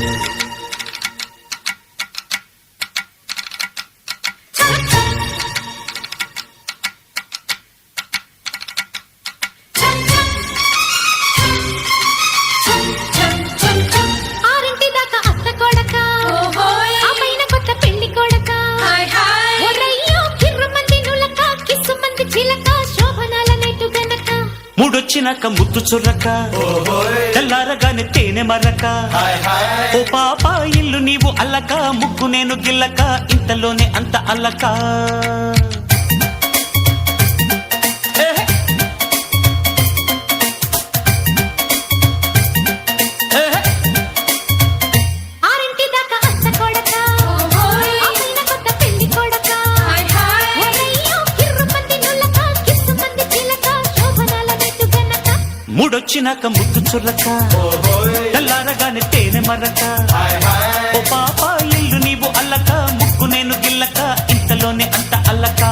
Yeah. మూడొచ్చినాక ముద్దు చుర్రక. తెల్లారగానే తేనె మరక ఓ పాప ఇల్లు నీవు అల్లక ముగ్గు నేను గిల్లక. ఇంతలోనే అంత అల్లక. మూడొచ్చినాక ముద్దు చుల్లక తెల్లారగానే తేనె మరక. ఓ పాప ఇల్లు నీవు అల్లక ముక్కు నేను గిల్లక ఇంతలోనే అంత అల్లక.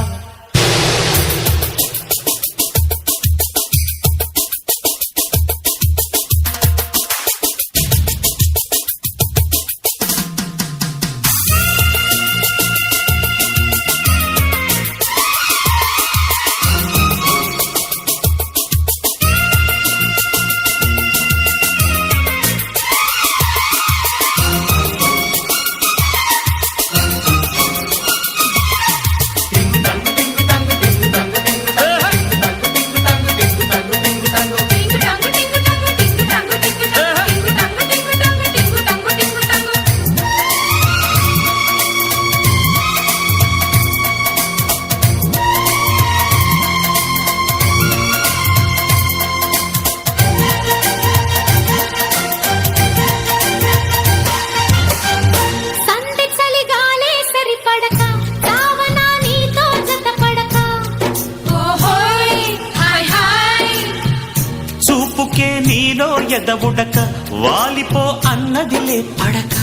ఎదవుడక వాలిపో అన్నదిలే పడక.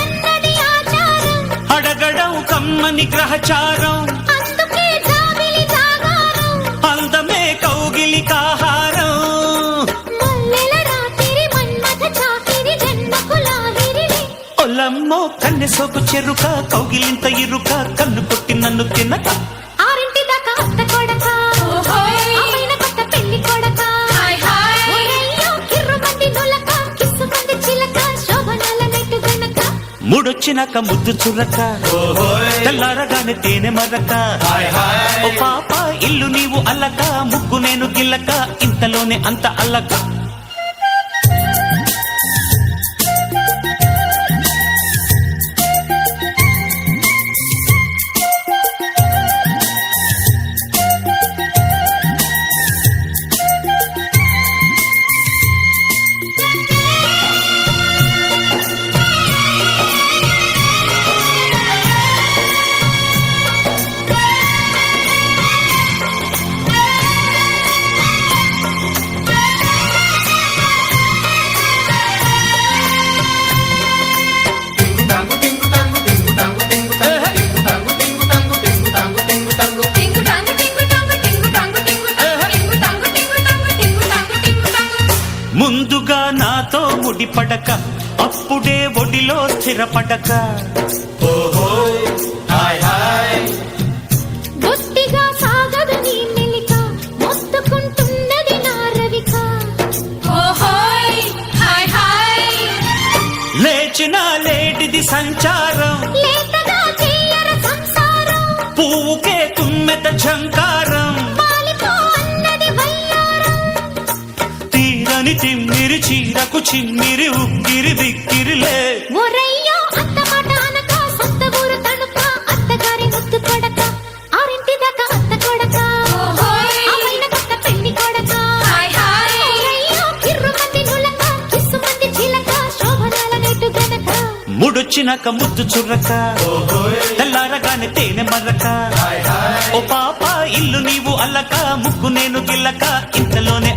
అన్నది ఆచారం. అడగడం కమ్మని గ్రహచారం. అందమే కౌగిలి కాహారం ఒలమ్మో కన్నె సోకు చెరుక కౌగిలింత ఇరుక కన్ను కొట్టి నన్ను తినక. మూడొచ్చినాక ముద్దు చుర్రక తెల్లారగానే తేనె మరక. ఓ పాప ఇల్లు నీవు అల్లక ముగ్గు నేను గిల్లక. ఇంతలోనే అంత అల్లక. నాతో ముడిపడక అప్పుడే ఒడిలో స్థిరపడక. బొత్తిగా సాగదు నీ మెలిక మొత్తుకుంటున్నది నా రవిక. లేచిన లేడిది సంచారం. లేతగా చెయ్యర సంసారం. పువ్వుకే తుమ్మెత ఝంకారం. పాలిపో అన్నది తిమ్మిరి చీరకు చిమ్మిరి ఉక్కిరి బిక్కిరిలే. ముడొచ్చినాక ముద్దు చుర్రక. తెల్లారగానే తేనె మర్రక. ఓ పాప ఇల్లు నీవు అల్లక ముగ్గు నేను గిల్లక ఇంతలోనే